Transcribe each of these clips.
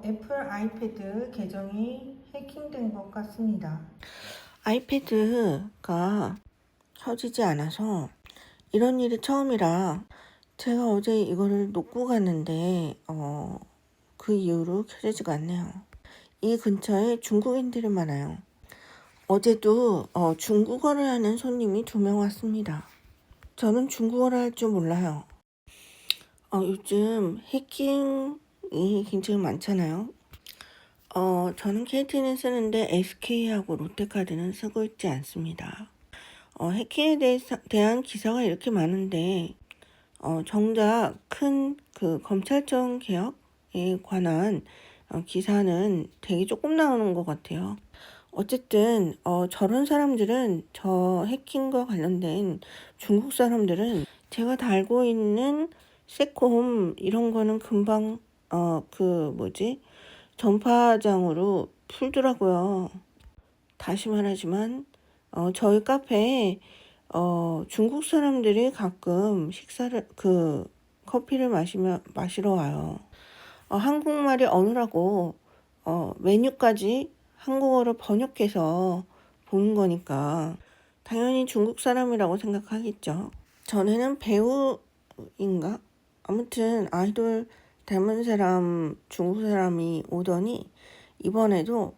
어, 애플 아이패드 계정이 해킹된 것 같습니다. 아이패드가 켜지지 않아서 이런 일이 처음이라 제가 어제 이거를 놓고 갔는데 어, 그 이후로 켜지지가 않네요. 이 근처에 중국인들이 많아요. 어제도 어, 중국어를 하는 손님이 두 명 왔습니다. 저는 중국어를 할 줄 몰라요. 어, 요즘 해킹 이 굉장히 많잖아요. 어, 저는 KT는 쓰는데 SK하고 롯데카드는 쓰고 있지 않습니다. 어, 해킹에 대해서, 대한 기사가 이렇게 많은데, 어, 정작 큰 그 검찰청 개혁에 관한 어, 기사는 되게 조금 나오는 것 같아요. 어쨌든, 어, 저런 사람들은 저 해킹과 관련된 중국 사람들은 제가 달고 있는 세콤 이런 거는 금방, 어, 그 뭐지? 전파장으로 풀더라고요. 다시 말하지만 어, 저희 카페에 어, 중국 사람들이 가끔 식사를 그 커피를 마시며 마시러 와요. 어, 한국말이 어느라고 어, 메뉴까지 한국어로 번역해서 보는 거니까 당연히 중국 사람이라고 생각하겠죠. 전에는 배우인가? 아무튼 아이돌 닮은 사람 중국 사람이 오더니 이번에도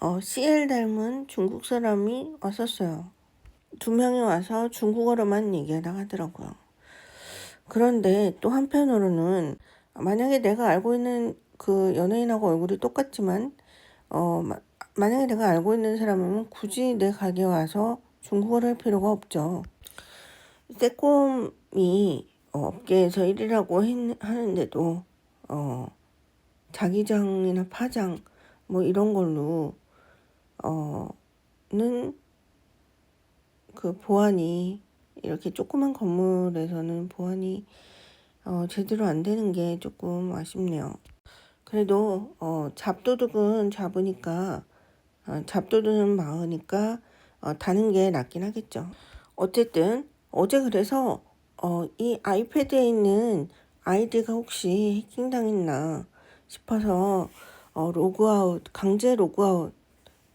어, CL 닮은 중국 사람이 왔었어요. 두 명이 와서 중국어로만 얘기하다 하더라고요. 그런데 또 한편으로는 만약에 내가 알고 있는 그 연예인하고 얼굴이 똑같지만 어, 마, 만약에 내가 알고 있는 사람이면 굳이 내 가게에 와서 중국어를 할 필요가 없죠. 어, 업계에서 1위라고 했, 하는데도 어, 자기장이나 파장 뭐 이런 걸로 어는 그 보안이 이렇게 조그만 건물에서는 보안이 어, 제대로 안 되는 게 조금 아쉽네요. 그래도 어, 잡도둑은 잡으니까 어, 잡도둑은 막으니까 어, 다는 게 낫긴 하겠죠. 어쨌든 어제 그래서 어, 이 아이패드에 있는 아이디가 혹시 해킹당했나 싶어서 어, 로그아웃 강제 로그아웃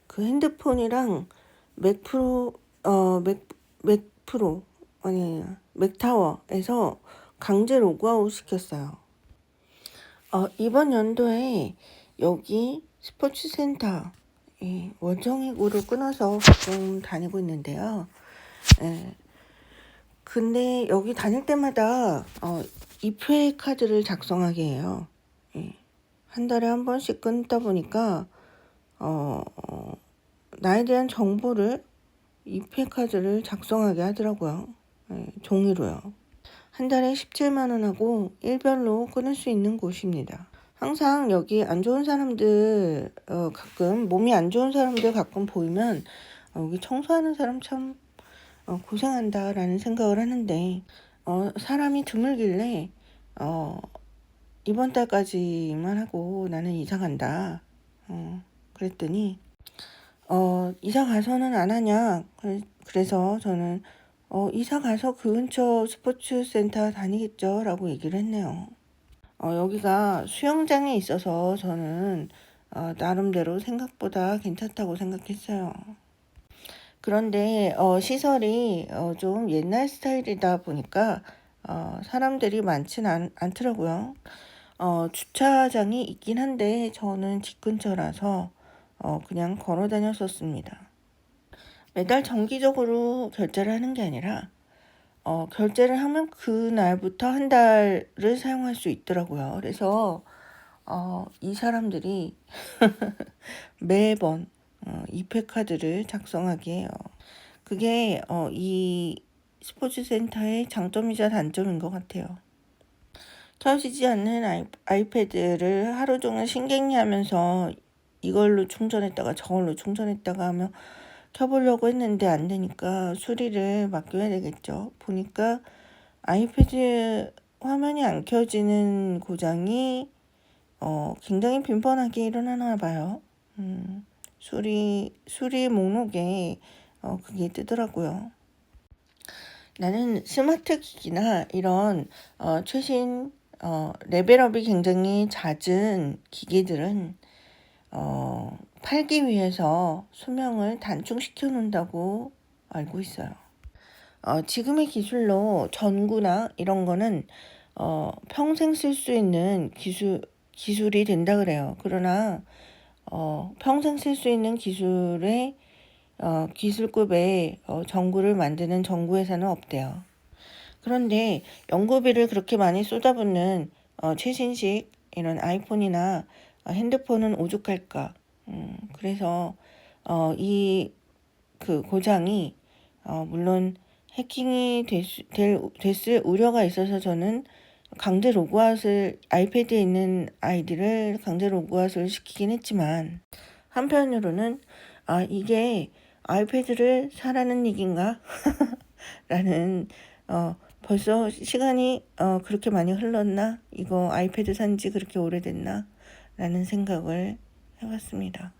그 핸드폰이랑 맥프로 어, 맥, 맥프로 아니 맥타워에서 강제 로그아웃 시켰어요. 어, 이번 연도에 여기 스포츠센터 예, 원정액으로 끊어서 좀 다니고 있는데요. 예, 근데 여기 다닐 때마다 어, 입회 카드를 작성하게 해요. 예, 한 달에 한 번씩 끊다 보니까 어, 어, 나에 대한 정보를 입회 카드를 작성하게 하더라고요. 예, 종이로요. 한 달에 17만 원하고 일별로 끊을 수 있는 곳입니다. 항상 여기 안 좋은 사람들 어, 가끔 몸이 안 좋은 사람들 가끔 보이면 어, 여기 청소하는 사람 참 어, 고생한다라는 생각을 하는데 어, 사람이 드물길래 어, 이번 달까지만 하고 나는 이사 간다. 어, 그랬더니 어, 이사 가서는 안 하냐. 그래, 그래서 저는 어, 이사 가서 그 근처 스포츠 센터 다니겠죠. 라고 얘기를 했네요. 어, 여기가 수영장에 있어서 저는 어, 나름대로 생각보다 괜찮다고 생각했어요. 그런데 어, 시설이 어, 좀 옛날 스타일이다 보니까 어, 사람들이 많진 않, 않더라고요. 어, 주차장이 있긴 한데 저는 집 근처라서 어, 그냥 걸어 다녔었습니다. 매달 정기적으로 결제를 하는 게 아니라 어, 결제를 하면 그 날부터 한 달을 사용할 수 있더라고요. 그래서 어, 이 사람들이 매번 어, 입회 카드를 작성하게 해요. 그게 어, 이 스포츠 센터의 장점이자 단점인 것 같아요. 켜지지 않는 아이, 아이패드를 하루 종일 신경이 하면서 이걸로 충전했다가 저걸로 충전했다가 하면 켜보려고 했는데 안 되니까 수리를 맡겨야 되겠죠. 보니까 아이패드 화면이 안 켜지는 고장이 어, 굉장히 빈번하게 일어나나 봐요. 음, 수리, 수리 목록에 어, 그게 뜨더라고요. 나는 스마트 기기나 이런 어, 최신 어, 레벨업이 굉장히 잦은 기계들은 어, 팔기 위해서 수명을 단축시켜 놓는다고 알고 있어요. 어, 지금의 기술로 전구나 이런 거는 어, 평생 쓸 수 있는 기술, 기술이 된다 그래요. 그러나 어, 평생 쓸 수 있는 기술의 어, 기술급의 어, 전구를 만드는 전구 회사는 없대요. 그런데 연구비를 그렇게 많이 쏟아붓는 어, 최신식 이런 아이폰이나 어, 핸드폰은 오죽할까. 음, 그래서 어, 이 그 고장이 어, 물론 해킹이 될, 수- 될, 됐을 우려가 있어서 저는 강제 로그아웃을 아이패드에 있는 아이디를 강제 로그아웃을 시키긴 했지만 한편으로는 아 이게 아이패드를 사라는 얘긴가? 라는 어 벌써 시간이 어 그렇게 많이 흘렀나? 이거 아이패드 산지 그렇게 오래됐나? 라는 생각을 해봤습니다.